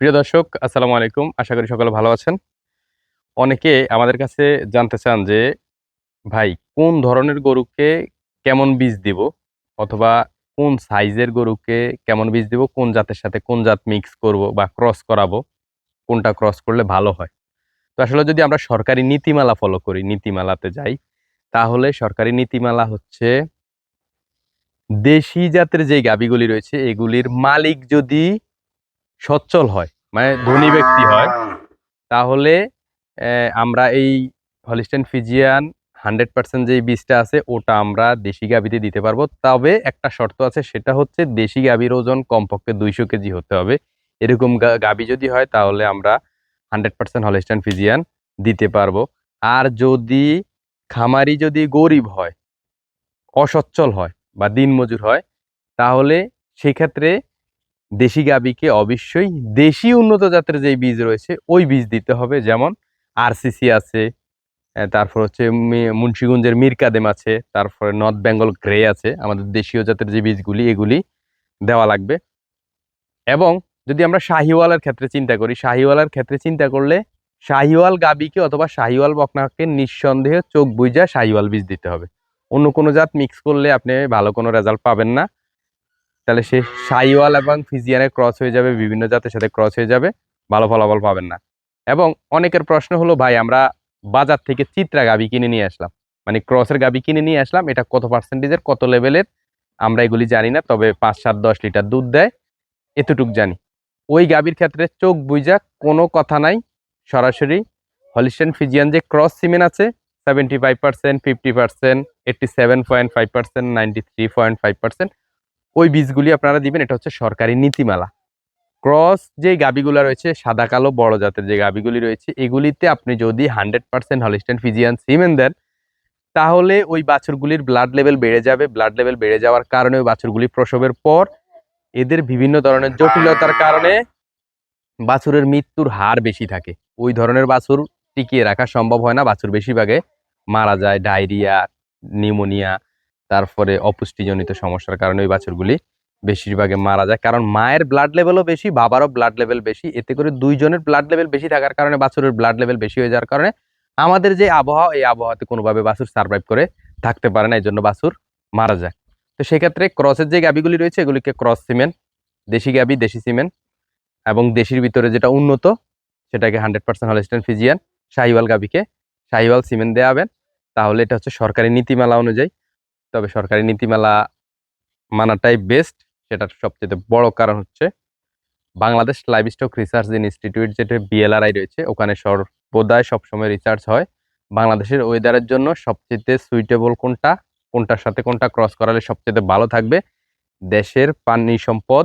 প্রিয় দর্শক, আসসালামু আলাইকুম। আশা করি সকলে ভালো আছেন। অনেকে আমাদের কাছে জানতে চান যে, ভাই, কোন ধরনের গরুকে কেমন বীজ দিব? অথবা কোন সাইজের গরুকে কেমন বীজ দিব? কোন জাতের সাথে কোন জাত মিক্স করব বা ক্রস করাবো? কোনটা ক্রস করলে ভালো হয়? তো আসলে যদি আমরা সরকারি নীতিমালা ফলো করি, নীতিমালাতে যাই, তাহলে সরকারি নীতিমালা হচ্ছে, দেশি জাতের যে গাবিগুলি রয়েছে, এগুলির মালিক যদি সচ্ছল হয় মানে ধনী ব্যক্তি হয়, তাহলে আমরা এই হলিস্টেন ফিজিয়ান হান্ড্রেড পার্সেন্ট যে বীজটা আছে, ওটা আমরা দেশি গাবিতে দিতে পারব। তবে একটা শর্ত আছে, সেটা হচ্ছে দেশি গাবির ওজন কমপক্ষে দুইশো কেজি হতে হবে। এরকম গা- গাবি যদি হয়, তাহলে আমরা হান্ড্রেড পার্সেন্ট হলিস্টেন ফিজিয়ান দিতে পারব। আর যদি খামারি যদি গরিব হয়, অসচ্ছল হয় বা দিনমজুর হয়, তাহলে সেক্ষেত্রে দেশি গাবিকে অবশ্যই দেশি উন্নত জাতের যে বীজ রয়েছে, ওই বীজ দিতে হবে। যেমন আরসিসি আছে তারপর হচ্ছে মুন্সিগঞ্জের মিরকাদেম আছে, তারপরে নর্থ বেঙ্গল গ্রে আছে, আমাদের দেশীয় জাতের যে বীজগুলি, এগুলি দেওয়া লাগবে। এবং যদি আমরা শাহিওয়ালের ক্ষেত্রে চিন্তা করি, শাহিওয়ালের ক্ষেত্রে চিন্তা করলে শাহিওয়াল গাবিকে অথবা শাহিওয়াল বকনাকে নিঃসন্দেহে চোখ বুঝা শাহিওয়াল বীজ দিতে হবে। অন্য কোনো জাত মিক্স করলে আপনি ভালো কোনো রেজাল্ট পাবেন না। তাহলে সে সাইওয়াল এবং ফিজিয়ানের ক্রস হয়ে যাবে, বিভিন্ন জাতের সাথে ক্রস হয়ে যাবে, ভালো ফলাফল পাবেন না। এবং অনেকের প্রশ্ন হলো, ভাই, আমরা বাজার থেকে চিত্রা গাবি কিনে নিয়ে আসলাম। মানে ক্রসের গাবি কিনে নিয়ে আসলাম, এটা কত পার্সেন্টেজের কত লেভেলের আমরা এগুলি জানি না, তবে পাঁচ, সাত, দশ লিটার দুধ দেয়, এতটুক জানি। ওই গাবির ক্ষেত্রে চোখ বুঝা কোনো কথা নাই, সরাসরি হলিস্টেন ফিজিয়ান যে ক্রস সিমেন্ট আছে seventy five percent fifty percent eighty seven point five percent ninety three point five percent ওই বীজগুলি আপনারা দিবেন, এটা হচ্ছে সরকারি নীতিমালা। ক্রস যে গাবিগুলো রয়েছে, সাদা, কালো, বড় জাতের যে গাবিগুলি রয়েছে, এগুলিতে আপনি যদি hundred percent Holstein Friesian semen দেন, তাহলে ওই বাছুরগুলির ব্লাড লেভেল বেড়ে যাবে। ব্লাড লেভেল বেড়ে যাওয়ার কারণে ওই বাছুরগুলি প্রসবের পর এদের বিভিন্ন ধরনের জটিলতার কারণে বাছুরের মৃত্যুর হার বেশি থাকে। ওই ধরনের বাছুর টিকিয়ে রাখা সম্ভব হয় না। বাছুর বেশিরভাগে মারা যায়, ডায়রিয়া, নিউমোনিয়া তারপরে অপুষ্টিজনিত সমস্যার কারণে ওই বাছুরগুলি বেশিরভাগে মারা যায়। কারণ মায়ের ব্লাড লেভেলও বেশি, বাবারও ব্লাড লেভেল বেশি। এতে করে দুইজনের ব্লাড লেভেল বেশি থাকার কারণে বাছুরের ব্লাড লেভেল বেশি হয়ে যাওয়ার কারণে আমাদের যে আবহাওয়া, এই আবহাওয়াতে কোনোভাবে বাছুর সার্ভাইভ করে থাকতে পারে না এই জন্য বাছুর মারা যায়। তো সেক্ষেত্রে ক্রসের যে গাবিগুলি রয়েছে, এগুলিকে ক্রস সিমেন্ট দেশি গাবি দেশি সিমেন্ট এবং দেশির ভিতরে যেটা উন্নত, সেটাকে hundred percent Holstein Friesian Sahiwal গাবিকে Sahiwal semen দেওয়াবেন তাহলে এটা হচ্ছে সরকারি নীতিমালা অনুযায়ী তবে সরকারি নীতিমালা মানাটাই বেস্ট সেটার সবচেয়ে বড় কারণ হচ্ছে বাংলাদেশ লাইভস্টক রিসার্চ ইনস্টিটিউট যেটা বিএলআরআই রয়েছে, ওখানে সর্বদাই সবসময় রিসার্চ হয়। বাংলাদেশের ওয়েদারের জন্য সবচেয়ে সুইটেবল কোনটা, কোনটার সাথে কোনটা ক্রস করালে সবচেয়ে ভালো থাকবে, দেশের পানি সম্পদ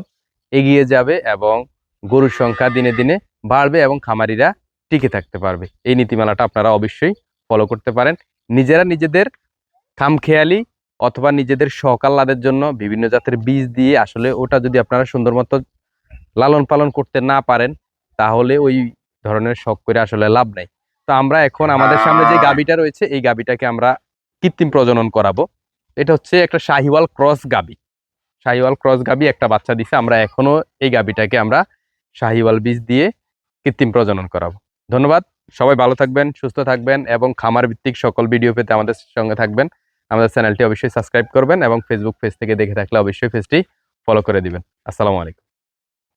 এগিয়ে যাবে এবং গরুর সংখ্যা দিনে দিনে বাড়বে এবং খামারিরা টিকে থাকতে পারবে। এই নীতিমালাটা আপনারা অবশ্যই ফলো করতে পারেন। নিজেরা নিজেদের খামখেয়ালি অথবা নিজেদের সকাল্লাদের জন্য বিভিন্ন জাতের বীজ দিয়ে আসলে ওটা যদি আপনারা সুন্দর মতো লালন পালন করতে না পারেন, তাহলে ওই ধরনের শখ করে আসলে লাভ নাই। তো আমরা এখন আমাদের সামনে যে গাবিটা রয়েছে, এই গাবিটাকে আমরা কৃত্রিম প্রজনন করাবো। এটা হচ্ছে একটা শাহিওয়াল ক্রস গাবি শাহিওয়াল ক্রস গাবি একটা বাচ্চা দিছে, আমরা এখনও এই গাবিটাকে আমরা শাহিওয়াল বীজ দিয়ে কৃত্রিম প্রজনন করাবো। ধন্যবাদ, সবাই ভালো থাকবেন, সুস্থ থাকবেন এবং খামার ভিত্তিক সকল ভিডিও পেতে আমাদের সঙ্গে থাকবেন। আমাদের চ্যানেলটি অবশ্যই সাবস্ক্রাইব করবেন এবং ফেসবুক পেজ থেকে দেখে থাকলে অবশ্যই পেজটি ফলো করে দিবেন। আসসালামু আলাইকুম।